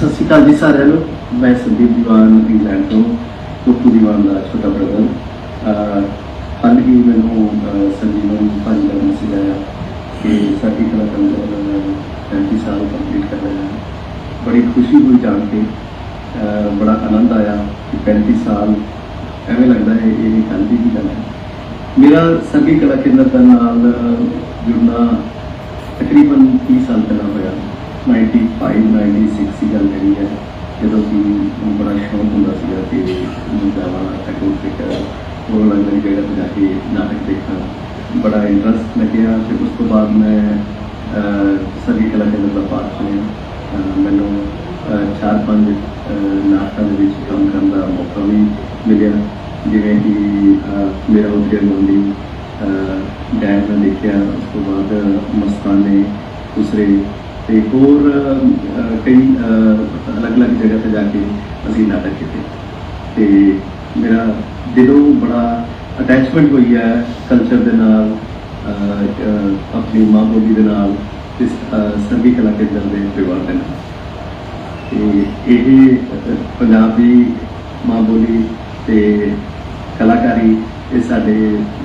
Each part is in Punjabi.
ਸਤਿ ਸ਼੍ਰੀ ਅਕਾਲ ਜੀ ਸਾਰਿਆਂ ਨੂੰ। ਮੈਂ ਸੰਦੀਪ ਦੀਵਾਨ ਇੰਗਲੈਂਡ ਤੋਂ ਕੁੱਕੂ ਦੀਵਾਨ ਦਾ ਛੋਟਾ ਬ੍ਰਦਰ ਹਾਲ ਹੀ ਮੈਨੂੰ ਅਹ, ਸੰਜੀਵਨ ਭਾਜੀ ਦਾ ਮੈਸੇਜ ਆਇਆ ਕਿ ਸਾਡੀ ਕਲਾ ਕੰਦਰ 35 ਸਾਲ ਕੰਪਲੀਟ ਕਰ ਰਹੇ ਹਨ ਬੜੀ ਖੁਸ਼ੀ ਹੋਈ ਜਾਣ ਕੇ ਬੜਾ ਆਨੰਦ ਆਇਆ ਕਿ 35 ਸਾਲ ਐਵੇਂ ਲੱਗਦਾ ਹੈ ਇਹ ਕੱਲ੍ਹ ਦੀ ਹੀ ਗੱਲ ਹੈ। ਮੇਰਾ ਸੰਗੀ ਕਲਾ ਕੇਂਦਰ ਦਾ ਨਾਲ ਜੁੜਨਾ ਤਕਰੀਬਨ 30 ਸਾਲ ਪਹਿਲਾਂ ਹੋਇਆ। 95 96 ਦੀ ਗੱਲ ਕਰੀ ਹੈ ਜਦੋਂ ਕਿ ਮੈਨੂੰ ਬੜਾ ਸ਼ੌਕ ਹੁੰਦਾ ਸੀਗਾ ਕਿ ਮੈਂ ਜਾਵਾਂ ਟੈਕੋ ਫਿਕਰ ਉਹ ਲੰਗਰ ਦੀ ਜਗ੍ਹਾ ਤੇ ਜਾ ਕੇ ਨਾਟਕ ਦੇਖਾਂ। ਬੜਾ ਇੰਟਰਸਟ ਲੱਗਿਆ ਤੇ ਉਸ ਤੋਂ ਬਾਅਦ ਮੈਂ ਅਹ, ਕਲਾ ਕੇਂਦਰ ਦਾ ਪਾਰਟ ਚੁਣਿਆ ਮੈਨੂੰ ਚਾਰ ਪੰਜ ਨਾਟਕਾਂ ਦੇ ਵਿੱਚ ਕੰਮ ਕਰਨ ਦਾ ਮੌਕਾ ਵੀ ਮਿਲਿਆ। ਜਿਵੇਂ ਕਿ ਮੇਰਾ ਉਦਯ ਮੰਡੀ ਡੈਨ ਨੇ ਦੇਖਿਆ ਉਸ ਤੋਂ ਬਾਅਦ ਮਸਤਾਨੇ ਦੂਸਰੇ ਤੇ ਹੋਰ ਕਈ ਅਲੱਗ-ਅਲੱਗ ਜਗ੍ਹਾ ਤੇ ਜਾ ਕੇ ਅਸੀਂ ਨਾਟਕ ਕੀਤੇ। ਤੇ ਮੇਰਾ ਦਿਲੋਂ ਬੜਾ ਅਟੈਚਮੈਂਟ ਹੋਈ ਹੈ ਕਲਚਰ ਦੇ ਨਾਲ ਆਪਣੀ ਮਾਂ ਬੋਲੀ ਦੇ ਨਾਲ ਇਸ ਅਹ, ਕਲਾ ਕੇ ਦੇ ਪਰਿਵਾਰ ਦੇ ਨਾਲ। ਤੇ ਇਹ ਅਹ, ਪੰਜਾਬੀ ਮਾਂ ਬੋਲੀ ਤੇ ਕਲਾਕਾਰੀ ਇਹ ਸਾਡੇ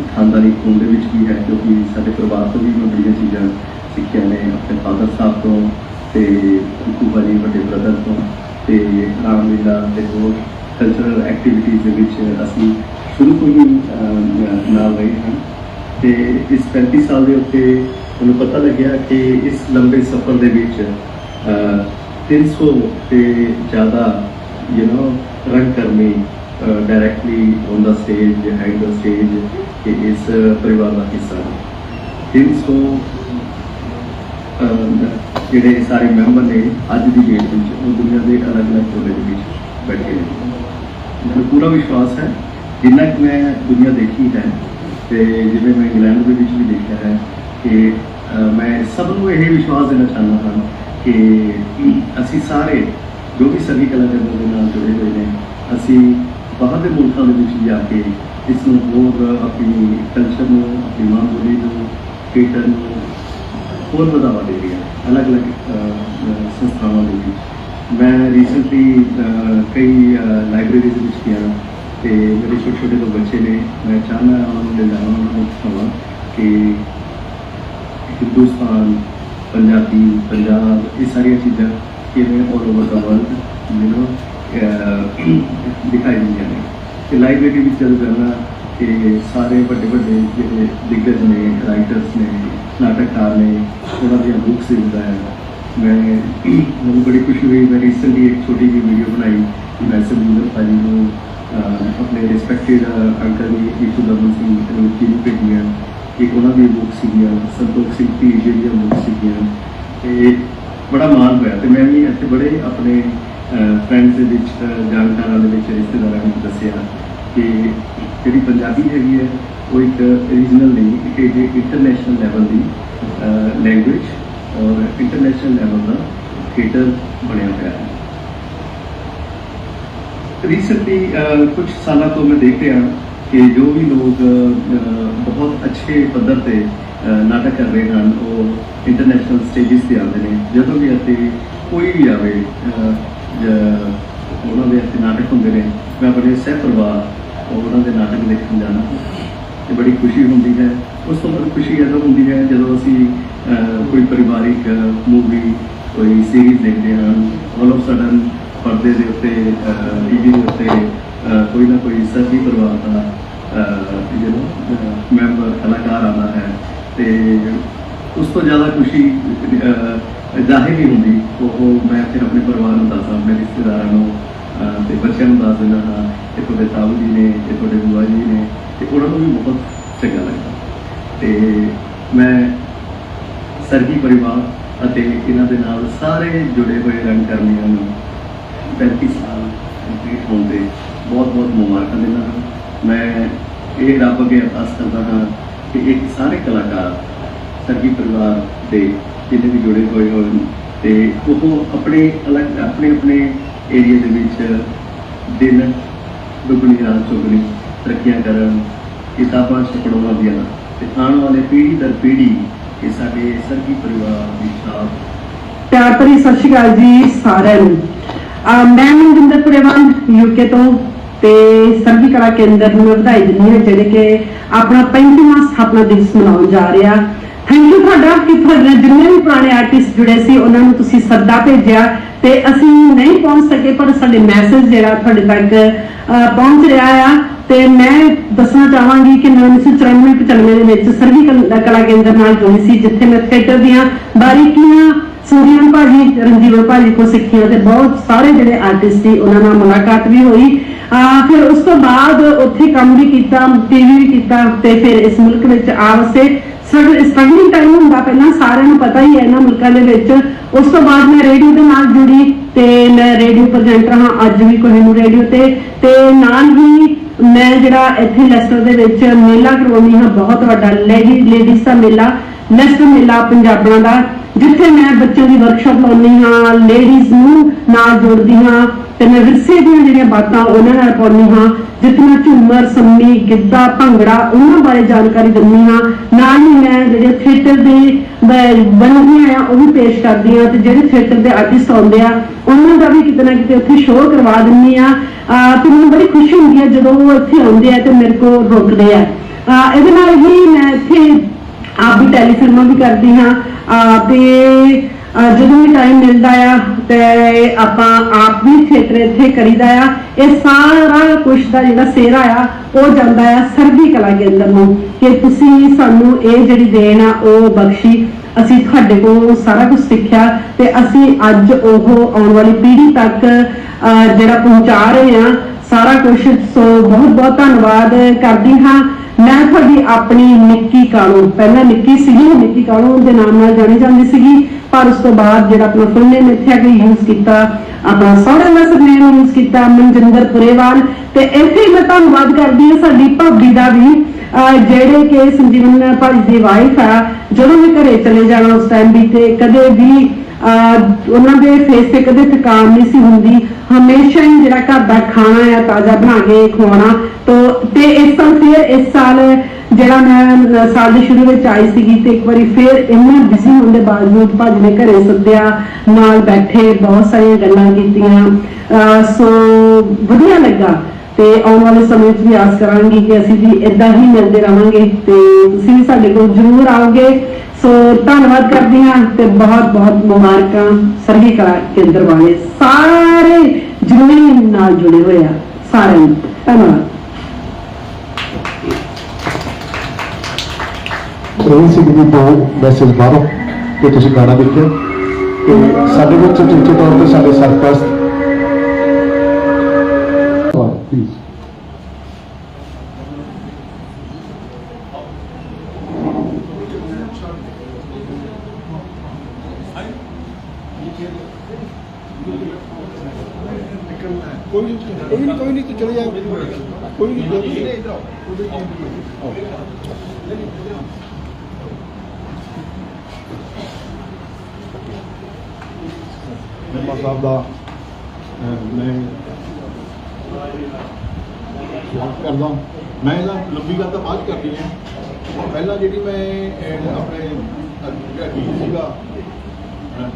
ਖਾਨਦਾਨੀ ਖੂਨ ਦੇ ਵਿੱਚ ਵੀ ਹੈ ਕਿਉਂਕਿ ਸਾਡੇ ਪਰਿਵਾਰ ਤੋਂ ਵੀ ਮੈਂ ਬੜੀਆਂ ਚੀਜ਼ਾਂ ਸਿੱਖਿਆ ਨੇ ਆਪਣੇ ਫਾਦਰ ਸਾਹਿਬ ਤੋਂ ਤੇ ਕੁੱਕੂ ਭਾਜੀ ਵੱਡੇ ਬ੍ਰਦਰ ਤੋਂ ਤੇ ਰਾਮਲੀਲਾ ਤੇ ਹੋਰ ਕਲਚਰਲ ਐਕਟੀਵਿਟੀਜ਼ ਦੇ ਵਿੱਚ ਅਸੀਂ ਸ਼ੁਰੂ ਤੋਂ ਹੀ ਨਾਲ ਰਹੇ ਹਾਂ। ਤੇ ਇਸ 35 ਸਾਲ ਦੇ ਉੱਤੇ ਮੈਨੂੰ ਪਤਾ ਲੱਗਿਆ ਕਿ ਇਸ ਲੰਬੇ ਸਫ਼ਰ ਦੇ ਵਿੱਚ ਅਹ, 300 ਤੇ ਜ਼ਿਆਦਾ ਯੂ نو ਰੰਗ ਕਰਮੀ directly on the stage behind the stage ਕਿ ਇਸ ਪਰਿਵਾਰ ਦਾ ਹਿੱਸਾ ਹੈ 300 ਅਹ, ਜਿਹੜੇ ਸਾਰੇ ਮੈਂਬਰ ਨੇ ਅੱਜ ਦੀ ਡੇਟ ਵਿੱਚ, ਉਹ ਦੁਨੀਆ ਦੇ ਅਲੱਗ-ਅਲੱਗ ਕੋਨੇ ਵਿੱਚ ਬੈਠੇ ਨੇ। ਮੈਨੂੰ ਪੂਰਾ ਵਿਸ਼ਵਾਸ ਹੈ, ਜਿੰਨਾ ਕਿ ਮੈਂ ਦੁਨੀਆ ਦੇਖੀ ਹੈ ਤੇ ਜਿਵੇਂ ਮੈਂ ਇੰਗਲੈਂਡ ਦੇ ਵਿੱਚ ਵੀ ਦੇਖਿਆ ਹੈ ਕਿ ਮੈਂ ਸਭ ਨੂੰ ਇਹ ਵਿਸ਼ਵਾਸ ਦੇਣਾ ਚਾਹੁੰਦਾ ਹਾਂ ਕਿ ਅਸੀਂ ਸਾਰੇ ਜੋ ਵੀ ਸਭੀ ਕਲਾਕਾਰਾਂ ਦੇ ਨਾਲ ਜੁੜੇ ਹੋਏ ਨੇ, ਅਸੀਂ ਬਾਹਰ ਦੇ ਮੁਲਕਾਂ ਦੇ ਵਿੱਚ ਜਾ ਕੇ ਇਸ ਨੂੰ ਹੋਰ ਆਪਣੀ ਕਲਚਰ ਨੂੰ, ਆਪਣੀ ਮਾਂ ਬੋਲੀ ਨੂੰ ਖੇਤਰ ਨੂੰ ਹੋਰ ਵਧਾਵਾ ਦੇ ਰਹੀ ਹੈ ਅਲੱਗ-ਅਲੱਗ ਅਹ, ਅਹ, ਸੰਸਥਾਵਾਂ ਦੇ ਵਿੱਚ ਮੈਂ ਰੀਸੈਂਟਲੀ ਕਈ ਲਾਇਬ੍ਰੇਰੀ ਦੇ ਵਿੱਚ ਗਿਆ ਤੇ ਮੇਰੇ ਛੋਟੇ ਛੋਟੇ ਦੋ ਬੱਚੇ ਨੇ ਮੈਂ ਚਾਹੁੰਦਾ ਉਹਨਾਂ ਨੂੰ ਲੈ ਜਾਵਾਂ ਉਹਨਾਂ ਨੂੰ ਦਿਖਾਵਾਂ ਕਿ ਹਿੰਦੁਸਤਾਨ ਪੰਜਾਬੀ ਪੰਜਾਬ ਇਹ ਸਾਰੀਆਂ ਚੀਜ਼ਾਂ ਕਿਵੇਂ all over the world you know ਦਿਖਾਈ ਦਿੰਦੀਆਂ ਨੇ ਤੇ ਲਾਇਬ੍ਰੇਰੀ ਵਿੱਚ ਜਦੋਂ ਜਾਣਾ ਕਿ ਸਾਰੇ ਵੱਡੇ ਵੱਡੇ ਜਿਹੜੇ ਦਿਗਗਜ ਨੇ ਰਾਈਟਰਸ ਨੇ ਨਾਟਕਕਾਰ ਨੇ ਉਹਨਾਂ ਦੀਆਂ ਬੁੱਕਸ ਲਿਖਦਾ ਹੈ। ਮੈਂ ਮੈਨੂੰ ਬੜੀ ਖੁਸ਼ੀ ਹੋਈ। ਮੈਂ ਰੀਸੈਂਟਲੀ ਇੱਕ ਛੋਟੀ ਜਿਹੀ ਵੀਡੀਓ ਬਣਾਈ ਕਿ ਮੈਂ ਸੰਜੀਵਨ ਭਾਜੀ ਨੂੰ ਅਹ, ਆਪਣੇ ਅੰਕਲ ਜੀ ਈਸ਼ੂ ਸਿੰਘ ਨੂੰ ਭੇਜੀਆਂ ਕਿ ਉਹਨਾਂ ਦੀ ਬੁੱਕ ਸੀਗੀਆਂ ਸੰਤੋਖ ਸਿੰਘ ਦੀ ਜਿਹੜੀਆਂ ਬੁੱਕ ਸੀਗੀਆਂ ਤੇ ਬੜਾ ਮਾਣ ਹੋਇਆ ਤੇ ਮੈਂ ਵੀ ਇੱਥੇ ਬੜੇ ਆਪਣੇ ਫਰੈਂਡਸ ਦੇ ਵਿੱਚ ਜਾਣਕਾਰਾਂ ਦੇ ਵਿੱਚ ਰਿਸ਼ਤੇਦਾਰਾਂ ਨੂੰ ਦੱਸਿਆ। ਕਿ ਜਿਹੜੀ ਪੰਜਾਬੀ ਹੈਗੀ ਹੈ, ਉਹ ਇੱਕ ਰੀਜਨਲ ਨਹੀਂ ਕਿ ਇਹ ਇੰਟਰਨੈਸ਼ਨਲ ਲੈਵਲ ਦੀ ਲੈਂਗੁਏਜ ਔਰ ਇੰਟਰਨੈਸ਼ਨਲ ਲੈਵਲ ਦਾ ਥੀਏਟਰ ਬਣਿਆ ਹੋਇਆ ਹੈ। ਰੀਸੈਂਟਲੀ ਕੁਝ ਸਾਲਾਂ ਤੋਂ ਮੈਂ ਦੇਖ ਰਿਹਾ ਕਿ ਜੋ ਵੀ ਲੋਕ ਬਹੁਤ ਅੱਛੇ ਪੱਧਰ ਤੇ ਨਾਟਕ ਕਰ ਰਹੇ ਹਨ, ਉਹ ਇੰਟਰਨੈਸ਼ਨਲ ਸਟੇजेस ਤੇ ਆਉਂਦੇ ਨੇ। ਜਦੋਂ ਵੀ ਇੱਥੇ ਕੋਈ ਵੀ ਆਵੇ ਉਹਨਾਂ ਦੇ ਇੱਥੇ ਨਾਟਕ ਹੁੰਦੇ ਨੇ, ਮੈਂ ਆਪਣੇ ਸਹਿ ਪਰਿਵਾਰ ਉਹਨਾਂ ਦੇ ਨਾਟਕ ਦੇਖਣ ਜਾਣਾ। ਤੇ ਬੜੀ ਖੁਸ਼ੀ ਹੁੰਦੀ ਹੈ। ਉਸ ਤੋਂ ਬਾਅਦ ਖੁਸ਼ੀ ਜਦੋਂ ਹੁੰਦੀ ਹੈ ਜਦੋਂ ਅਸੀਂ ਕੋਈ ਪਰਿਵਾਰਿਕ ਮੂਵੀ ਕੋਈ ਸੀਰੀਜ਼ ਦੇਖਦੇ ਹਾਂ ਆਲ ਆਫ ਸਡਨ ਪਰਦੇ ਦੇ ਉੱਤੇ ਟੀਵੀ ਦੇ ਉੱਤੇ ਕੋਈ ਨਾ ਕੋਈ ਸਰਦੀ ਪਰਿਵਾਰ ਦਾ ਜਿਹੜਾ ਮੈਂਬਰ ਕਲਾਕਾਰ ਆਉਂਦਾ ਹੈ। ਤੇ ਉਸ ਤੋਂ ਜ਼ਿਆਦਾ ਖੁਸ਼ੀ ਅਹ, ਜ਼ਾਹਿਰ ਨਹੀਂ ਹੁੰਦੀ ਉਹ ਮੈਂ ਫਿਰ ਆਪਣੇ ਪਰਿਵਾਰ ਨੂੰ ਦੱਸਦਾ ਆਪਣੇ ਰਿਸ਼ਤੇਦਾਰਾਂ ਨੂੰ ਤੇ ਬੱਚਿਆਂ ਨੂੰ ਦੱਸ ਦਿੰਦਾ ਹਾਂ ਕਿ ਤੁਹਾਡੇ ਤਾਊ ਜੀ ਨੇ ਤੇ ਤੁਹਾਡੇ ਬੁਆ ਜੀ ਨੇ ਤੇ ਉਹਨਾਂ ਨੂੰ ਵੀ ਬਹੁਤ ਚੰਗਾ ਲੱਗਦਾ। ਤੇ ਮੈਂ ਸਰਗੀ ਪਰਿਵਾਰ ਅਤੇ ਇਹਨਾਂ ਦੇ ਨਾਲ ਸਾਰੇ ਜੁੜੇ ਹੋਏ ਰੰਗ ਕਰਮੀਆਂ ਨੂੰ 35 ਸਾਲ ਕੰਪਲੀਟ ਹੋਣ ਦੇ ਬਹੁਤ ਬਹੁਤ ਮੁਬਾਰਕਾਂ ਦਿੰਦਾ ਹਾਂ। ਮੈਂ ਇਹ ਰੱਬ ਅੱਗੇ ਅਰਦਾਸ ਕਰਦਾ ਹਾਂ ਕਿ ਇੱਕ ਸਾਰੇ ਕਲਾਕਾਰ ਸਰਗੀ ਪਰਿਵਾਰ ਦੇ ਜਿੰਨੇ ਵੀ ਜੁੜੇ ਹੋਏ ਹੋਣ ਤੇ ਉਹ ਆਪਣੇ ਅਲੱਗ ਆਪਣੇ ਆਪਣੇ ਏਰੀਆ ਦੇ ਵਿੱਚ ਦਿਨ ਦੁਗਣੀ ਰਾਤ ਚੁਗਣੀ ਤਰੱਕੀਆਂ ਕਰਨ, ਕਿਤਾਬਾਂ ਛਪੜਾਉਣਾ ਦੀਆਂ ਤੇ ਆਉਣ ਵਾਲੇ ਪੀੜ੍ਹੀ ਦਰ ਪੀੜ੍ਹੀ ਇਹ ਸਾਡੇ ਸਰਗੀ ਪਰਿਵਾਰ ਦੀ ਛਾਪ। ਪਿਆਰ ਭਰੀ ਸਤਿ ਸ਼੍ਰੀ ਅਕਾਲ ਜੀ ਸਾਰਿਆਂ ਨੂੰ। ਮੈਂ ਮਨਜਿੰਦਰ ਪੁਰੇਵਾਨ ਯੂਕੇ ਤੋਂ ਤੇ ਸਰਗੀ ਕਲਾ ਕੇਂਦਰ ਨੂੰ ਵਧਾਈ ਦਿੰਦੀ ਹਾਂ, ਜਿਹੜੇ ਕਿ ਆਪਣਾ 35ਵਾਂ ਸਥਾਪਨਾ ਦਿਵਸ ਮਨਾਉਣ ਜਾ ਰਿਹਾ। ਥੈਂਕ ਯੂ ਤੁਹਾਡਾ ਕਿ ਤੁਹਾਡੇ ਜਿੰਨੇ ਵੀ ਪੁਰਾਣੇ ਆਰਟਿਸਟ ਜੁੜੇ ਸੀ, ਉਹਨਾਂ ਨੂੰ ਤੁਸੀਂ ਸੱਦਾ ਭੇਜਿਆ ਤੇ ਅਸੀਂ ਨਹੀਂ ਪਹੁੰਚ ਸਕੇ, ਪਰ ਸਾਡੇ ਮੈਸੇਜ ਜਿਹੜਾ ਤੁਹਾਡੇ ਤੱਕ ਪਹੁੰਚ ਰਿਹਾ ਆ। ਤੇ ਮੈਂ ਦੱਸਣਾ ਚਾਹਾਂਗੀ ਕਿ ਮੈਂ 1994 95 ਦੇ ਵਿੱਚ ਸਰਗੀ ਕਲਾ ਕੇਂਦਰ ਨਾਲ ਜੁੜੀ ਸੀ, ਜਿੱਥੇ ਮੈਂ ਥੀਏਟਰ ਦੀਆਂ ਬਾਰੀਕੀਆਂ ਸੂਰੀਅਨ ਭਾਜੀ ਰਣਜੀਵ ਭਾਜੀ ਕੋ ਸਿੱਖੀਆਂ ਤੇ ਬਹੁਤ ਸਾਰੇ ਜਿਹੜੇ ਆਰਟਿਸਟ ਸੀ, ਉਹਨਾਂ ਨਾਲ ਮੁਲਾਕਾਤ ਵੀ ਹੋਈ। ਆ ਫਿਰ ਉਸ ਤੋਂ ਬਾਅਦ ਉੱਥੇ ਕੰਮ ਵੀ ਕੀਤਾ ਟੀਵੀ ਵੀ ਕੀਤਾ ਤੇ ਫਿਰ ਇਸ ਮੁਲਕ ਵਿੱਚ ਆ ਵਸੇ ਸਟਰਗਲਿੰਗ ਟਾਈਮ ਹੁੰਦਾ ਪਹਿਲਾਂ ਸਾਰਿਆਂ ਨੂੰ ਪਤਾ ਹੀ ਹੈ ਇਹਨਾਂ ਮੁਲਕਾਂ ਦੇ ਵਿੱਚ। ਉਸ ਤੋਂ ਬਾਅਦ ਮੈਂ ਰੇਡੀਓ ਦੇ ਨਾਲ ਜੁੜੀ ਤੇ ਮੈਂ ਰੇਡੀਓ ਪ੍ਰੈਜ਼ੈਂਟਰ ਹਾਂ, ਅੱਜ ਵੀ ਕੋਹਿਨੂਰ ਰੇਡੀਓ ਤੇ। ਤੇ ਨਾਲ ਹੀ ਮੈਂ ਜਿਹੜਾ ਇੱਥੇ ਲੈਸਟਰ ਦੇ ਵਿੱਚ ਮੇਲਾ ਕਰਵਾਉਂਦੀ ਹਾਂ, ਬਹੁਤ ਵੱਡਾ ਲੇਡੀ, ਲੇਡੀਜ਼ ਦਾ ਮੇਲਾ ਲੈਸਟਰ ਮੇਲਾ ਪੰਜਾਬੀਆਂ ਦਾ, ਜਿੱਥੇ ਮੈਂ ਬੱਚਿਆਂ ਦੀ ਵਰਕਸ਼ਾਪ ਲਾਉਂਦੀ ਹਾਂ ਲੇਡੀਜ਼ ਨੂੰ ਨਾਲ ਜੋੜਦੀ ਹਾਂ। ਤੇ ਮੈਂ ਵਿਰਸੇ ਦੀਆਂ ਜਿਹੜੀਆਂ ਬਾਤਾਂ ਉਹਨਾਂ ਨਾਲ ਪਾਉਂਦੀ ਹਾਂ, ਜਿੱਥੇ ਮੈਂ ਝੂਮਰ, ਸੰਮੀ, ਗਿੱਧਾ, ਭੰਗੜਾ, ਉਹਨਾਂ ਬਾਰੇ ਜਾਣਕਾਰੀ ਦਿੰਦੀ ਹਾਂ। ਨਾਲ ਹੀ ਮੈਂ ਜਿਹੜੇ ਥੀਏਟਰ ਦੇ ਬਣਦੀਆਂ ਆ, ਉਹ ਵੀ ਪੇਸ਼ ਕਰਦੀ ਹਾਂ ਤੇ ਜਿਹੜੇ ਥੀਏਟਰ ਦੇ ਆਰਟਿਸਟ ਆਉਂਦੇ ਆ, ਉਹਨਾਂ ਦਾ ਵੀ ਕਿਤੇ ਨਾ ਕਿਤੇ ਉੱਥੇ ਸ਼ੋਅ ਕਰਵਾ ਦਿੰਦੀ ਆ, ਤੇ ਮੈਨੂੰ ਬੜੀ ਖੁਸ਼ੀ ਹੁੰਦੀ ਹੈ ਜਦੋਂ ਉਹ ਇੱਥੇ ਆਉਂਦੇ ਆ ਤੇ ਮੇਰੇ ਕੋਲ ਰੁਕਦੇ ਆ। ਅਹ ਇਹਦੇ ਨਾਲ ਹੀ ਮੈਂ ਇੱਥੇ ਆਪ ਵੀ ਟੈਲੀਫਿਲਮਾਂ ਵੀ ਕਰਦੀ ਹਾਂ। ਤੇ ਜਦੋਂ ਵੀ ਟਾਈਮ ਮਿਲਦਾ ਆ ਤੇ ਆਪਾਂ ਆਪ ਵੀ ਖੇਤਰ ਇੱਥੇ ਕਰੀਦਾ ਆ, ਇਹ ਸਾਰਾ ਕੁਝ ਦਾ ਜਿਹੜਾ ਸੇਰਾ ਆ, ਉਹ ਜਾਂਦਾ ਆ ਸਰਦੀ ਕਲਾ ਕੇਂਦਰ ਨੂੰ ਕਿ ਤੁਸੀਂ ਸਾਨੂੰ ਇਹ ਜਿਹੜੀ ਦੇਣ ਆ, ਉਹ ਬਖਸ਼ੀ। ਅਸੀਂ ਤੁਹਾਡੇ ਕੋਲ ਸਾਰਾ ਕੁਝ ਸਿੱਖਿਆ ਤੇ ਅਸੀਂ ਅੱਜ ਉਹ ਆਉਣ ਵਾਲੀ ਪੀੜ੍ਹੀ ਤੱਕ, ਅਹ ਜਿਹੜਾ ਪਹੁੰਚਾ ਰਹੇ ਆ, ਸਾਰਾ ਕੁਝ ਸੋ ਬਹੁਤ ਬਹੁਤ ਧੰਨਵਾਦ ਕਰਦੀ ਹਾਂ। ਮੈਂ ਤੁਹਾਡੀ ਆਪਣੀ ਨਿੱਕੀ ਕਾਲੂ, ਪਹਿਲਾਂ ਨਿੱਕੀ ਸੀਗੀ ਨਿੱਕੀ ਕਾਲੂ ਦੇ ਨਾਮ ਨਾਲ ਜਾਣੀ ਜਾਂਦੀ ਸੀਗੀ। ਪਰ ਉਸ ਤੋਂ ਬਾਅਦ ਜਿਹੜਾ ਆਪਣਾ ਫੁੱਲ ਇੱਥੇ ਆ ਯੂਜ਼ ਕੀਤਾ, ਆਪਣਾ ਸਹੁਰੇ ਦਾ ਸਰਨੇਮ ਯੂਜ਼ ਕੀਤਾ ਮਨਜਿੰਦਰ ਪੁਰੇਵਾਲ। ਤੇ ਇੱਥੇ ਮੈਂ ਧੰਨਵਾਦ ਕਰਦੀ ਹਾਂ ਸਾਡੀ ਭਾਬੀ ਦਾ ਵੀ, ਅਹ, ਜਿਹੜੇ ਕਿ ਸੰਜੀਵਨ ਭਾਜੀ ਦੀ ਵਾਈਫ ਆ। ਜਦੋਂ ਵੀ ਘਰੇ ਚਲੇ ਜਾਣਾ ਉਸ ਟਾਈਮ ਵੀ ਤੇ ਕਦੇ ਵੀ, ਅਹ, ਉਹਨਾਂ ਦੇ ਫੇਸ ਤੇ ਕਦੇ ਥਕਾਨ ਨਹੀਂ ਸੀ ਹੁੰਦੀ। ਹਮੇਸ਼ਾ ਹੀ ਜਿਹੜਾ ਘਰ ਦਾ ਖਾਣਾ ਆ, ਤਾਜ਼ਾ ਬਣਾ ਕੇ ਖਵਾਉਣਾ। ਤੋ ਤੇ ਇਸ ਸਾਲ ਫਿਰ, ਇਸ ਸਾਲ ਜਿਹੜਾ ਮੈਂ ਸਾਲ ਦੇ ਸ਼ੁਰੂ ਵਿੱਚ ਆਈ ਸੀਗੀ ਤੇ ਇੱਕ ਵਾਰੀ ਫਿਰ ਇੰਨਾ ਬਿਜ਼ੀ ਹੋਣ ਦੇ ਬਾਵਜੂਦ ਭਾਜੀ ਨੇ ਘਰੇ ਸੱਦਿਆ, ਨਾਲ ਬੈਠੇ, ਬਹੁਤ ਸਾਰੀਆਂ ਗੱਲਾਂ ਕੀਤੀਆਂ। ਅਹ ਸੋ ਵਧੀਆ ਲੱਗਾ। ਤੇ ਆਉਣ ਵਾਲੇ ਸਮੇਂ 'ਚ ਵੀ ਆਸ ਕਰਾਂਗੇ ਕਿ ਅਸੀਂ ਵੀ ਇਦਾਂ ਹੀ ਮਿਲਦੇ ਰਵਾਂਗੇ ਤੇ ਤੁਸੀਂ ਵੀ ਸਾਡੇ ਕੋਲ ਜ਼ਰੂਰ ਆਓਗੇ। ਸੋ ਧੰਨਵਾਦ ਕਰਦੀ ਹਾਂ ਤੇ ਬਹੁਤ ਬਹੁਤ ਮੁਬਾਰਕਾਂ ਸਰਗੀ ਕਲਾ ਕੇਂਦਰ ਵਾਲੇ ਸਾਰੇ ਜਿੰਨੇ ਨਾਲ ਜੁੜੇ ਹੋਏ ਆ, ਸਾਰਿਆਂ ਨੂੰ। ਧੰਨਵਾਦ। ਰੋਹਿਤ ਸਿੰਘ ਜੀ ਤੋਂ ਮੈਸੇਜ ਬਾਹਰੋਂ ਕਿ ਤੁਸੀਂ ਗਾਣਾ ਦੇਖਿਆ ਤੇ ਸਾਡੇ ਵਿੱਚ ਚੁੱਚੇ ਤੌਰ ਤੇ ਸਾਡੇ ਸਰਪ੍ਰਸਤ ਕੋਈ ਨਹੀਂ ਕੋਈ ਨਹੀਂ ਕੋਈ ਨਹੀਂ, ਤੂੰ ਚਲੇ ਜਾ। ਕੋਈ ਨਹੀਂ ਇਧਰ ਨਿਰਮਾ ਸਾਹਿਬ ਦਾ ਮੈਂ ਸਵਾਗਤ ਕਰਦਾ ਮੈਂ ਇਹਦਾ ਲੰਬੀ ਗੱਲ ਤਾਂ ਬਾਅਦ 'ਚ ਕਰਨੀ ਹੈ। ਪਹਿਲਾਂ ਜਿਹੜੀ ਮੈਂ ਆਪਣੇ ਜਿਹੜਾ ਗੀਤ ਸੀਗਾ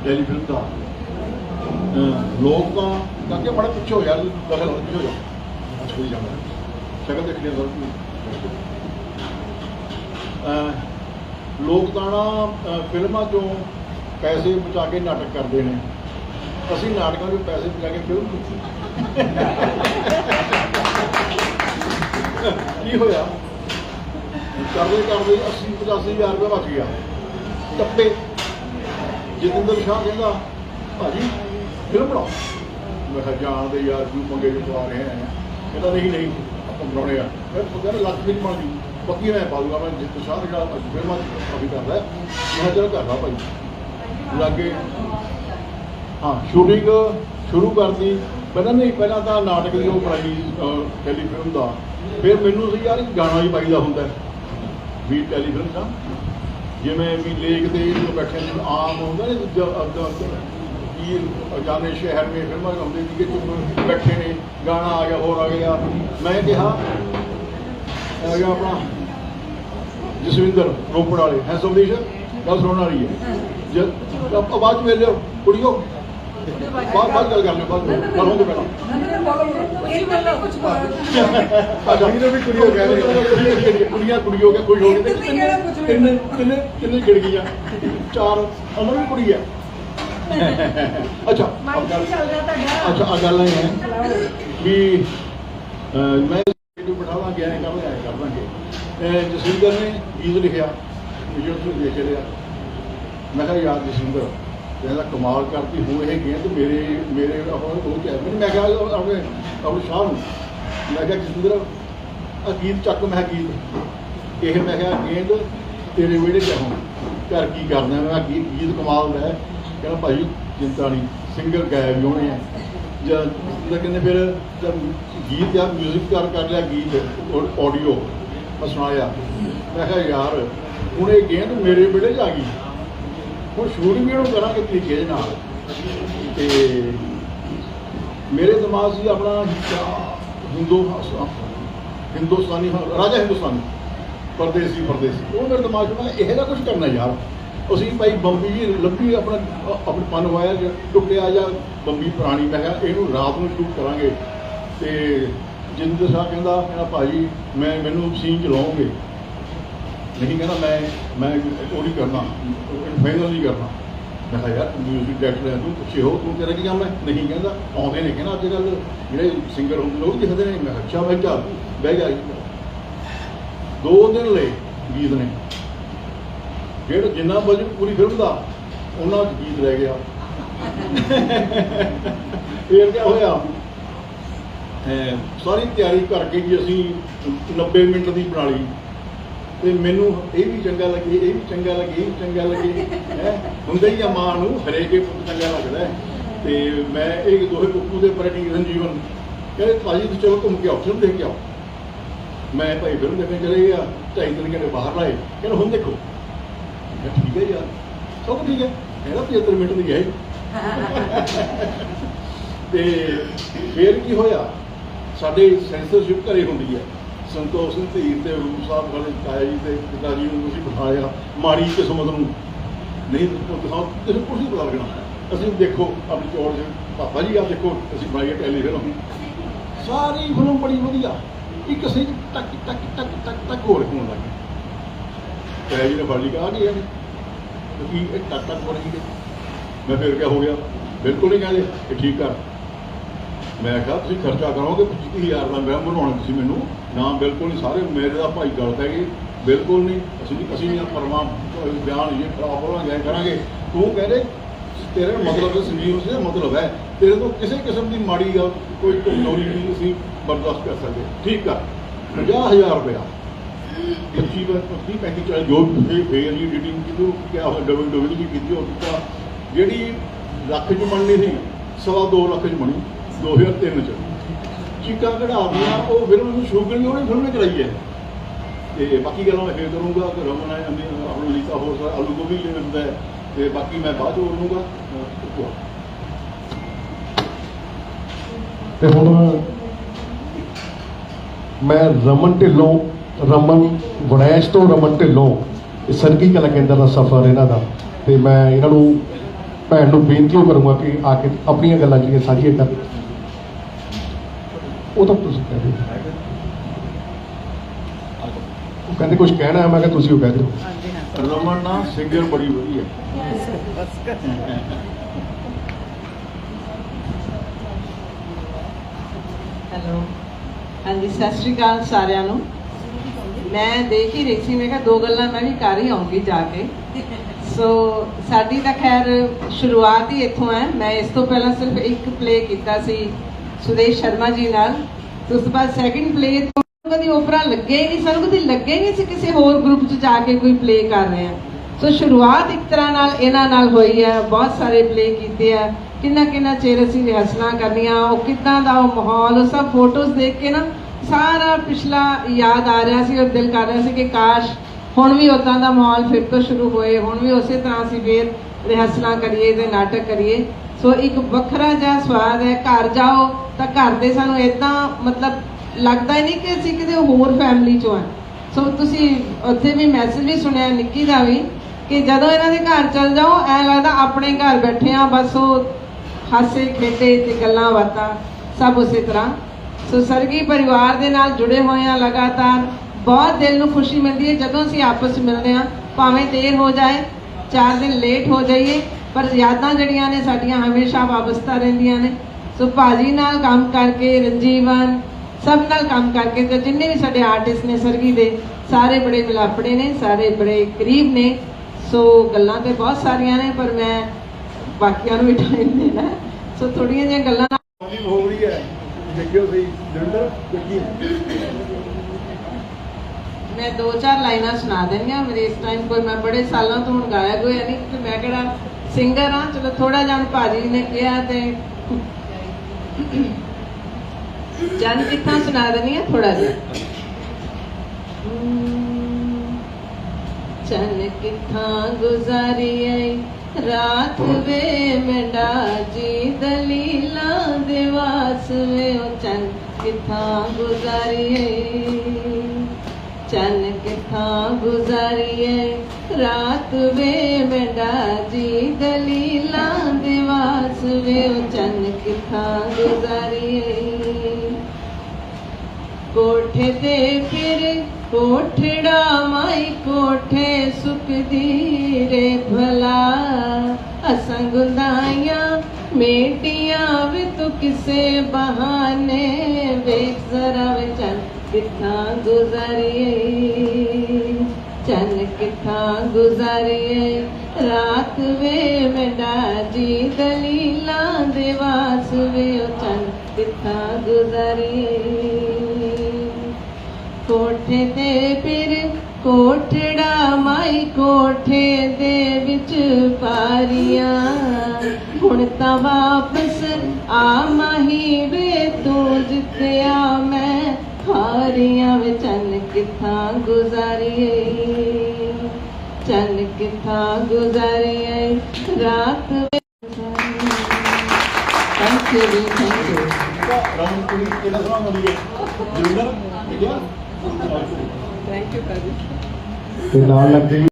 ਟੈਲੀਫਿਲਮ ਦਾ ਲੋਕ ਤਾਂ ਕਾਕੇ ਬੜਾ ਪਿੱਛੇ ਹੋ ਯਾਰ ਦਖਲ ਹੋ ਪਿੱਛੇ ਹੋ ਜਾ। ਕੋਈ ਜਾਂਦਾ ਸ਼ਕਲ ਦੇਖਣੀ ਜ਼ਰੂਰੀ ਅਹ ਲੋਕ ਤਾਂ ਨਾ ਅਹ ਫਿਲਮਾਂ ਚੋਂ ਪੈਸੇ ਬਚਾ ਕੇ ਨਾਟਕ ਕਰਦੇ ਨੇ। ਅਸੀਂ ਨਾਟਕਾਂ ਚੋਂ ਪੈਸੇ ਬਚਾ ਕੇ ਫਿਲਮ ਕੀ ਹੋਇਆ? ਕਰਦੇ ਕਰਦੇ 80 85 ਹਜ਼ਾਰ ਰੁਪਏ ਬਚ ਗਿਆ। ਟੱਪੇ। ਜਤਿੰਦਰ ਸ਼ਾਹ ਕਹਿੰਦਾ ਭਾਜੀ ਫਿਲਮ ਬਣਾਓ ਮੈਂ ਕਿਹਾ ਜਾਣਦੇ ਯਾਰ, ਜੂ ਮੰਗੇ ਜੋ ਪਾ ਰਹੇ ਆ। ਕਹਿੰਦਾ, ਨਹੀਂ ਨਹੀਂ, ਆਪਾਂ ਬਣਾਉਣੇ ਆ। ਮੈਂ ਕਹਿੰਦਾ, ਲੱਖ ਵੀ ਬਣ ਜੂ ਪੱਕੀ ਮੈਂ ਪਾ ਮੈਂ ਜਿੱਤ ਸ਼ਾਹ ਜਿਹੜਾ ਫਿਲਮਾਂ ਅਭੀ ਕਰਦਾ ਮੈਂ ਕਿਹਾ, ਚਲੋ ਕਰਦਾ ਭਾਈ। ਲੱਗੇ। ਹਾਂ ਸ਼ੂਟਿੰਗ ਸ਼ੁਰੂ ਕਰਦੀ ਪਹਿਲਾਂ ਨਹੀਂ, ਪਹਿਲਾਂ ਤਾਂ ਨਾਟਕ ਦੀ ਉਹ ਬਣਾਈ ਟੈਲੀਫਿਲਮ ਦਾ। ਫਿਰ ਮੈਨੂੰ ਸੀ, ਯਾਰ, ਗਾਣਾ ਹੀ ਪਾਈਦਾ ਹੁੰਦਾ ਵੀ ਟੈਲੀਫਿਲਮ ਦਾ। ਜਿਵੇਂ ਵੀ ਲੇਕ ਦੇ ਜੋ ਬੈਠੇ ਨੇ, ਆਮ ਹੁੰਦਾ ਨੇ ਕੀ ਜਾਣੇ ਸ਼ਹਿਰ ਮੇ ਫਿਲਮਾਂ ਹੁੰਦੇ ਸੀ ਕਿ ਚੁੱਪ ਬੈਠੇ ਨੇ ਗਾਣਾ ਆ ਗਿਆ ਹੋਰ ਆ ਗਿਆ। ਮੈਂ ਕਿਹਾ ਆ ਗਿਆ ਆਪਣਾ ਜਸਵਿੰਦਰ ਰੋਪੜ ਵਾਲੇ ਹੈ ਸਮਝੀ ਗੱਲ ਸੁਣਨ ਵਾਲੀ ਹੈ। ਜਦ ਆਵਾਜ਼ ਮਿਲ ਲਿਓ ਕੁੜੀਓ। ਬਾਅਦ ਬਾਅਦ ਗੱਲ ਕਰ ਲਿਓ ਬਾਅਦ ਵਿੱਚ। ਗੱਲ ਹੋਊਗੀ ਪਹਿਲਾਂ। ਕੁੜੀਆਂ ਕੁੜੀ ਹੋ ਗਿਆ ਕੋਈ ਹੋ ਗਿਆ? ਕਿੰਨੇ ਕਿੰਨੇ ਕਿੰਨੇ ਗਿੜ ਗਈਆਂ ਚਾਰ ਅਮਰ ਵੀ ਕੁੜੀ ਹੈ। ਅੱਛਾ ਅੱਛਾ ਆ ਗੱਲ ਇਹ ਹੈ ਵੀ ਅਹ, ਮੈਂ ਇਹਨੂੰ ਬਿਠਾਵਾ ਗਿਆ ਕਰ ਲਿਆ ਕਰ ਲਾਂਗੇ ਜਸਿੰਦਰ ਨੇ ਗੀਤ ਲਿਖਿਆ ਜਿਹੜਾ ਤੁਸੀਂ ਦੇਖ ਲਿਆ ਮੈਂ ਕਿਹਾ ਯਾਰ ਜਸਿੰਦਰ ਇਹਦਾ ਕਮਾਲ ਕਰਤੀ ਹੋ ਇਹ ਗੇਂਦ ਮੇਰੇ ਮੇਰੇ ਉਹ ਉਹ ਕਿਹਾ ਮੈਨੂੰ ਮੈਂ ਕਿਹਾ ਆਪਣੇ ਆਪਣੇ ਸ਼ਾਹ ਨੂੰ। ਮੈਂ ਕਿਹਾ ਜਸਿੰਦਰ ਆ ਗੀਤ ਚੱਕ ਮੈਂ ਗੀਤ। ਇਹ ਮੈਂ ਕਿਹਾ ਗੇਂਦ ਤੇਰੇ ਵਿਹੜੇ ਚ ਹੁਣ। ਘਰ ਕੀ ਕਰਨਾ ਮੈਂ ਗੀਤ ਗੀਤ ਕਮਾਲ ਦਾ ਹੈ। ਕਹਿੰਦਾ ਭਾਈ, ਚਿੰਤਾ ਨਹੀਂ ਸਿੰਗਰ ਗਾਇਬ ਵੀ ਹੋਣੇ ਆ। ਜਦ ਕਹਿੰਦੇ ਫਿਰ ਜਦ ਗੀਤ ਜਾਂ 뮤직 ਕਰ ਕਰ ਲਿਆ ਗੀਤ ਆਡੀਓ ਮੈਂ ਸੁਣਾਇਆ। ਮੈਂ ਕਿਹਾ, ਯਾਰ, ਹੁਣ ਇਹ ਗੇਂਦ ਮੇਰੇ ਵਿਹੜੇ 'ਚ ਆ ਗਈ। ਹੁਣ ਸ਼ੂਟ ਵੀ ਉਹਨੂੰ ਕਰਾਂਗੇ ਤਰੀਕੇ ਦੇ ਨਾਲ। ਤੇ ਮੇਰੇ ਦਿਮਾਗ 'ਚ ਆਪਣਾ ਹਿੰਦੂ ਹਿੰਦੁਸਤਾਨੀ ਰਾਜਾ ਹਿੰਦੁਸਤਾਨੀ ਪਰਦੇਸੀ ਪਰਦੇਸੀ ਉਹ ਮੇਰੇ ਦਿਮਾਗ 'ਚ ਮੈਂ ਕਿਹਾ, ਇਹ ਦਾ ਕੁਝ ਕਰਨਾ ਯਾਰ। ਅਸੀਂ ਭਾਈ ਬੰਬੀ ਜੀ ਲੱਭੀ ਆਪਣਾ ਆਪਣਾ ਪਨ ਵਾਇਆ ਟੁੱਟਿਆ ਜਾਂ ਬੰਬੀ ਪੁਰਾਣੀ ਮੈਂ ਕਿਹਾ ਇਹਨੂੰ ਰਾਤ ਨੂੰ ਸ਼ੂਟ ਕਰਾਂਗੇ। ਤੇ ਜਿੰਦਰ ਸਾਹਿਬ ਕਹਿੰਦਾ ਕਹਿੰਦਾ ਭਾਈ, ਮੈਂ, ਮੈਨੂੰ ਸੀਨ ਚਲਾਉਂਗੇ ਨਹੀਂ ਕਹਿੰਦਾ, ਮੈਂ ਮੈਂ ਉਹ ਨਹੀਂ ਕਰਨਾ ਫਾਈਨਲ ਨਹੀਂ ਕਰਨਾ। ਮੈਂ ਕਿਹਾ, ਯਾਰ ਮਿਊਜ਼ਿਕ ਡਾਇਰੈਕਟਰ ਹੈ ਤੂੰ ਪੁੱਛੇ ਹੋ, ਤੂੰ ਤੇਰਾ ਕੀ ਕੰਮ ਹੈ? ਨਹੀਂ ਕਹਿੰਦਾ, ਆਉਂਦੇ ਨੇ ਕਹਿੰਦਾ ਅੱਜ ਕੱਲ ਜਿਹੜੇ ਸਿੰਗਰ ਹੁੰਦੇ ਨੇ, ਉਹ ਦਿਖਦੇ ਨੇ। ਮੈਂ ਅੱਛਾ, ਮੈਂ ਚੱਲ, ਬਹਿ ਗਿਆ ਦੋ ਦਿਨ ਲਏ ਗੀਤ ਨੇ। ਜਿਹੜਾ ਜਿੰਨਾ ਬਜਟ ਪੂਰੀ ਫਿਲਮ ਦਾ ਉਹਨਾਂ ਚ ਗੀਤ ਰਹਿ ਗਿਆ। ਫੇਰ ਕੀ ਹੋਇਆ? ਸਾਰੀ ਤਿਆਰੀ ਕਰਕੇ ਜੀ ਅਸੀਂ 90 ਮਿੰਟ ਦੀ ਬਣਾ ਲਈ। ਤੇ ਮੈਨੂੰ ਇਹ ਵੀ ਚੰਗਾ ਲੱਗੇ ਇਹ ਵੀ ਚੰਗਾ ਲੱਗੇ ਇਹ ਵੀ ਚੰਗਾ ਲੱਗੇ। ਹੈ? ਹੁੰਦਾ ਹੀ ਆ ਮਾਂ ਨੂੰ ਹਰੇਕੇ ਪੁੱਤ ਚੰਗਾ ਲੱਗਦਾ। ਤੇ ਮੈਂ ਇਹ ਦੋਹੇ ਕੁੱਕੂ ਦੇ ਪ੍ਰਤੀ ਰਣਜੀਵਨ ਕਹਿੰਦੇ ਭਾਜੀ ਤੁਸੀਂ ਚਲੋ ਘੁੰਮ ਕੇ ਆਓ ਫਿਲਮ ਦੇਖ ਕੇ ਆਓ। ਮੈਂ ਭਾਈ ਫਿਲਮ ਦੇਖਣ ਚਲੇ ਗਿਆ। ਢਾਈ ਦਿਨ ਕਹਿੰਦੇ ਬਾਹਰ ਲਾਏ। ਕਹਿੰਦੇ ਹੁਣ ਦੇਖੋ। ਮੈਂ ਠੀਕ ਹੈ ਯਾਰ ਸਭ ਠੀਕ ਹੈ। ਹੈਗਾ 75 ਮਿੰਟ ਦੀ ਹੈ। ਤੇ ਫੇਰ ਕੀ ਹੋਇਆ? ਸਾਡੇ ਸੈਂਸਰਸ਼ਿਪ ਘਰੇ ਹੁੰਦੀ ਹੈ। ਸੰਤੋਖ ਸਿੰਘ ਧੀਰ ਤੇ ਰੂਪ ਸਾਹਿਬ ਵਾਲੇ ਤਾਇਆ ਜੀ ਤੇ ਪਿਤਾ ਜੀ ਨੂੰ ਤੁਸੀਂ ਬਿਠਾਇਆ ਮਾੜੀ ਕਿਸਮਤ ਨੂੰ। ਨਹੀਂ ਦਿਖਾਓ ਤੈਨੂੰ ਕੁਝ ਨਹੀਂ ਪਤਾ ਲੱਗਣਾ ਅਸੀਂ ਦੇਖੋ, ਆਪਣੀ ਚੌੜ ਜੀ, ਪਾਪਾ ਜੀ ਆ ਦੇਖੋ, ਅਸੀਂ ਬਣਾਈ ਟੈਲੀਫਿਲਮ ਸਾਰੀ ਫਿਲਮ ਬੜੀ ਵਧੀਆ। ਇੱਕ ਸੀ ਟਕ ਟਕ ਟਕ ਟਕ ਟਕ ਹੋਰ ਹੋਣ ਲੱਗੀ ਤਾਇਆ ਜੀ ਨੇ ਫੜ ਲਈ ਕਿ ਆ ਗਿਆ ਕੀ ਇਹ ਟਕ ਟਕ ਹੋ ਰਹੀ ਹੈ। ਮੈਂ ਫਿਰ ਕਿਆ ਹੋ ਗਿਆ। ਬਿਲਕੁਲ ਨਹੀਂ ਕਹਿੰਦੇ ਕਿ ਠੀਕ ਕਰ। ਮੈਂ ਕਿਹਾ, ਤੁਸੀਂ ਖਰਚਾ ਕਰੋਗੇ 25000 ਦਾ ਮੈਂ ਬਣਾਉਣਾ ਤੁਸੀਂ ਮੈਨੂੰ। ਨਾ, ਬਿਲਕੁਲ ਨਹੀਂ। ਸਾਰੇ ਮੇਰੇ ਦਾ ਭਾਈ ਗਲਤ ਪੈ ਬਿਲਕੁਲ ਨਹੀਂ। ਅਸੀਂ ਅਸੀਂ ਨਹੀਂ ਪਰਮਾ ਬਿਆਨ ਇਹ ਖਰਾਬ ਹੋਣਾ ਕਰਾਂਗੇ। ਤੂੰ ਕਹਿੰਦੇ ਤੇਰੇ ਮਤਲਬ ਹੈ ਸੰਜੀਵ ਸਿੰਘ ਦਾ ਮਤਲਬ ਹੈ। ਤੇਰੇ ਤੋਂ ਕਿਸੇ ਕਿਸਮ ਦੀ ਮਾੜੀ ਗੱਲ, ਕੋਈ ਕਮਜ਼ੋਰੀ ਨਹੀਂ ਅਸੀਂ ਬਰਦਾਸ਼ਤ ਕਰ ਸਕਦੇ। ਠੀਕ ਆ 50000 ਰੁਪਇਆ। 25 30 35 40 ਜੋ ਵੀ ਫੇਰ ਹੀ ਐਡੀਟਿੰਗ ਕੀਤੀ ਕਿਆ ਹੋਇਆ ਡਬਲ ਡਬਲ ਜੀ ਕੀਤੀ, ਉਹ ਕੀਤਾ ਜਿਹੜੀ ਲੱਖ ਚ ਬਣਨੀ ਸੀ, ਸਵਾ ਦੋ ਲੱਖ ਚ ਬਣੀ 2003 ਚ। ਚੀਕਾਂ ਕਢਾਉਂਦੀਆਂ ਉਹ ਫਿਲਮ ਨੂੰ ਸ਼ੂਗਰ ਵੀ ਉਹਨੇ ਫਿਲਮ ਨੇ ਕਰਾਈ ਹੈ। ਤੇ ਬਾਕੀ ਗੱਲਾਂ ਮੈਂ ਫੇਰ ਕਰੂੰਗਾ ਕਿ ਰਮਨ ਆਏ ਅੰਦੇ ਆਪਣਾ ਲੀਤਾ ਹੋਰ ਸਾਰਾ, ਆਲੂ ਗੋਭੀ ਜਿਵੇਂ ਹੁੰਦਾ ਹੈ, ਤੇ ਬਾਕੀ ਮੈਂ ਬਾਅਦ ਚ ਬੋਲੂੰਗਾ ਤੇ ਹੁਣ ਮੈਂ ਰਮਨ ਢਿੱਲੋਂ ਰਮਨ ਵੜੈਚ ਤੋਂ ਰਮਨ ਢਿੱਲੋਂ ਇਹ ਸਰਗੀ ਕਲਾ ਕੇਂਦਰ ਦਾ ਸਫ਼ਰ ਇਹਨਾਂ ਦਾ। ਤੇ ਮੈਂ ਇਹਨਾਂ ਨੂੰ ਭੈਣ ਨੂੰ ਬੇਨਤੀ ਉਹ ਕਰੂੰਗਾ ਕਿ ਆ ਕੇ ਆਪਣੀਆਂ ਗੱਲਾਂ ਜਿਹੜੀਆਂ ਸਾਂਝੀਆਂ ਕਰ ਉਹ ਤਾਂ ਤੁਸੀਂ ਕਹਿ ਦਿਓ। ਉਹ ਕਹਿੰਦੇ ਕੁਝ ਕਹਿਣਾ ਹੈ ਮੈਂ ਕਿਹਾ ਤੁਸੀਂ ਉਹ ਕਹਿ ਦਿਓ। ਰਮਨ ਨਾ ਸਿੰਗਰ ਬੜੀ ਵਧੀਆ। ਹੈਲੋ ਹਾਂਜੀ ਸਤਿ ਸ਼੍ਰੀ ਅਕਾਲ ਸਾਰਿਆਂ ਨੂੰ। ਮੈਂ ਦੇਖ ਹੀ ਰਹੀ ਸੀ, ਮੈਂ ਕਿਹਾ ਦੋ ਗੱਲਾਂ ਮੈਂ ਵੀ ਕਰ ਹੀ ਆਉਂਗੀ ਜਾ ਕੇ। ਸੋ ਸਾਡੀ ਤਾਂ ਖੈਰ ਸ਼ੁਰੂਆਤ ਹੀ ਇੱਥੋਂ ਹੈ। ਮੈਂ ਇਸ ਤੋਂ ਪਹਿਲਾਂ ਸਿਰਫ ਇੱਕ ਪਲੇ ਕੀਤਾ ਸੀ ਸੁਦੇਸ਼ ਸ਼ਰਮਾ ਜੀ ਨਾਲ। ਤੇ ਉਸ ਤੋਂ ਬਾਅਦ ਸੈਕਿੰਡ ਪਲੇ ਕਦੀ ਓਪਰਾ ਲੱਗੇ ਨਹੀਂ, ਸਾਨੂੰ ਕਦੀ ਲੱਗੇ ਹੀ ਨਹੀਂ ਸੀ ਕਿਸੇ ਹੋਰ ਗਰੁੱਪ 'ਚ ਜਾ ਕੇ ਕੋਈ ਪਲੇ ਕਰ ਰਹੇ ਆ। ਸੋ ਸ਼ੁਰੂਆਤ ਇੱਕ ਤਰ੍ਹਾਂ ਨਾਲ, ਇਹਨਾਂ ਨਾਲ ਹੋਈ ਹੈ। ਬਹੁਤ ਸਾਰੇ ਪਲੇ ਕੀਤੇ ਆ। ਕਿੰਨਾ ਕਿੰਨਾ ਚਿਰ ਅਸੀਂ ਰਿਹਰਸਲਾਂ ਕਰਨੀਆਂ, ਉਹ ਕਿੱਦਾਂ ਦਾ ਉਹ ਮਾਹੌਲ, ਉਹ ਸਭ ਫੋਟੋਜ਼ ਦੇਖ ਕੇ ਨਾ ਸਾਰਾ ਪਿਛਲਾ ਯਾਦ ਆ ਰਿਹਾ ਸੀ ਔਰ ਦਿਲ ਕਰ ਰਿਹਾ ਸੀ ਕਿ ਕਾਸ਼ ਹੁਣ ਵੀ ਉਦਾਂ ਦਾ ਮਾਹੌਲ ਫਿਰ ਤੋਂ ਸ਼ੁਰੂ ਹੋਏ, ਹੁਣ ਵੀ ਉਸੇ ਤਰ੍ਹਾਂ ਅਸੀਂ ਫੇਰ ਰਿਹਰਸਲਾਂ ਕਰੀਏ ਤੇ ਨਾਟਕ ਕਰੀਏ। ਸੋ ਇੱਕ ਵੱਖਰਾ ਜਿਹਾ ਸਵਾਦ ਹੈ, ਘਰ ਜਾਓ ਤਾਂ ਘਰ ਦੇ ਸਾਨੂੰ ਇਦਾਂ ਮਤਲਬ ਲੱਗਦਾ ਹੀ ਨਹੀਂ ਕਿ ਅਸੀਂ ਕਿਤੇ ਹੋਰ ਫੈਮਿਲੀ ਚੋਂ ਆ। ਸੋ ਤੁਸੀਂ ਉੱਥੇ ਵੀ ਮੈਸੇਜ ਵੀ ਸੁਣਿਆ ਨਿੱਕੀ ਦਾ ਵੀ ਕਿ ਜਦੋਂ ਇਹਨਾਂ ਦੇ ਘਰ ਚਲ ਜਾਓ, ਐ ਲੱਗਦਾ ਆਪਣੇ ਘਰ ਬੈਠੇ ਆ, ਬਸ ਉਹ ਹਾਸੇ ਖੇਡੇ ਤੇ ਗੱਲਾਂ ਬਾਤਾਂ ਸਭ ਉਸੇ ਤਰ੍ਹਾਂ। ਸੋ ਸਰਗੀ ਪਰਿਵਾਰ ਦੇ ਨਾਲ ਜੁੜੇ ਹੋਏ ਆ ਲਗਾਤਾਰ। ਬਹੁਤ ਦਿਲ ਨੂੰ ਖੁਸ਼ੀ ਮਿਲਦੀ ਹੈ ਜਦੋਂ ਅਸੀਂ ਆਪਸ ਵਿੱਚ ਮਿਲਦੇ ਆ ਭਾਵੇਂ ਦੇਰ ਹੋ ਜਾਏ, ਚਾਰ ਦਿਨ ਲੇਟ ਹੋ ਜਾਈਏ, ਪਰ ਯਾਦਾਂ ਜਿਹੜੀਆਂ ਨੇ ਸਾਡੀਆਂ ਹਮੇਸ਼ਾ ਵਾਬਸਤਾ ਰਹਿੰਦੀਆਂ ਨੇ। ਸੋ ਭਾਜੀ ਨਾਲ ਕੰਮ ਕਰਕੇ ਰੰਜੀਵਨ ਸਭ ਨਾਲ ਕੰਮ ਕਰਕੇ ਤੇ ਜਿੰਨੇ ਵੀ ਸਾਡੇ ਆਰਟਿਸਟ ਨੇ ਸਰਗੀ ਦੇ, ਸਾਰੇ ਬੜੇ ਮਿਲਾਪੜੇ ਨੇ, ਸਾਰੇ ਬੜੇ ਕਰੀਬ ਨੇ। ਸੋ ਗੱਲਾਂ ਤੇ ਬਹੁਤ ਸਾਰੀਆਂ ਨੇ, ਪਰ ਮੈਂ ਬਾਕੀਆਂ ਨੂੰ ਵੀ ਟਾਈਮ ਦੇਣਾ। ਸੋ ਥੋੜੀਆਂ ਜਿਹੀਆਂ ਗੱਲਾਂ ਵੀ ਹੋ ਰਹੀ ਹੈ। ਦੇਖਿਓ ਸਹੀ ਜਲੰਧਰ ਦੇਖੀ ਮੈਂ ਦੋ ਚਾਰ ਲਾਈਨਾਂ ਸੁਣਾ ਦਿੰਦੀਆਂ ਮੇਰੇ ਇਸ ਟਾਈਮ ਕੋਈ ਮੈਂ ਬੜੇ ਸਾਲਾਂ ਤੋਂ ਹੁਣ ਗਾਇਆ ਹੋਇਆ ਨਹੀਂ ਤੇ ਮੈਂ ਕਿਹੜਾ ਸਿੰਗਰ ਆ ਚਲੋ ਥੋੜਾ ਜਿਹਾ ਹੁਣ ਭਾਜੀ ਨੇ ਕਿਹਾ ਤੇ ਜਾਨ ਕਿੱਥਾਂ ਸੁਣਾ ਦੇਣੀ ਆ ਥੋੜਾ ਜਿਹਾ। ਚੰਨ ਕਿੱਥਾਂ ਗੁਜ਼ਾਰੀ ਏ ਰਾਤ ਵੇ ਮੰਡਾ ਜੀ ਦਲੀਲਾਂ ਦੇ ਵਾਸ ਵੇ ਉਹ ਚੰਨ ਕਿੱਥਾਂ ਗੁਜ਼ਾਰੀ ਚੰਨ ਕਿੱਥਾਂ ਗੁਜ਼ਾਰੀ ਰਾਤ ਵੇ ਮੰਡਾ ਜੀ ਦਲੀਲਾਂ ਦੇ ਵਾਸ ਵੇ ਉਹ ਚੰਨ ਕਿੱਥਾਂ ਗੁਜ਼ਾਰੀ ਕੋਠੇ ਤੇ ਫਿਰ ਕੋਠੜਾ ਮਾਈ ਕੋਠੇ ਸੁਖਦੀ ਰੇ ਭਲਾ ਅਸਾਂ ਗੁੰਦਾਈਆਂ ਮੇਟੀਆਂ ਵੀ ਤੂੰ ਕਿਸੇ ਬਹਾਨੇ ਵੇਖ ਜ਼ਰਾ ਵੇ ਚੰਨ ਕਿੱਥਾਂ ਗੁਜ਼ਰੀਏ ਚੰਨ ਕਿੱਥਾਂ ਗੁਜ਼ਰੀਏ ਰਾਤ ਵੇ ਮੇਡਾ ਜੀ ਦਲੀਲਾਂ ਦੇ ਵਾਸ ਵੇ ਉਹ ਚੰਨ ਕਿੱਥਾਂ ਗੁਜ਼ਰੀਏ ਕੋਠੇ ਤੇ ਫਿਰ ਕੋਠੜਾ ਮਾਈ ਕੋਠੇ ਦੇ ਵਿੱਚ ਪਾਰੀਆਂ। ਹੁਣ ਤਾਂ ਵਾਪਸ ਆ ਮਾਹੀ ਵੇ ਤੂੰ ਜਿੱਤਿਆ ਮੈਂ ਹਾਰੀਆਂ ਵੇ। ਚੰਨ ਕਿੱਥਾਂ ਗੁਜ਼ਾਰੀਏ? ਚੰਨ ਕਿੱਥਾਂ ਗੁਜ਼ਾਰੀਏ? ਰਾਤ ਵੇ thank you thank you Ram ਕੁੜੀ ਕਿਹੜਾ ਹੁੰਦੀ ਹੈ ਜਲੰਧਰ ਠੀਕ ਹੈ ਥੈਂਕ ਯੂ ਭਾਜੀ ਤੇ ਨਾਲ ਲੱਗਦੇ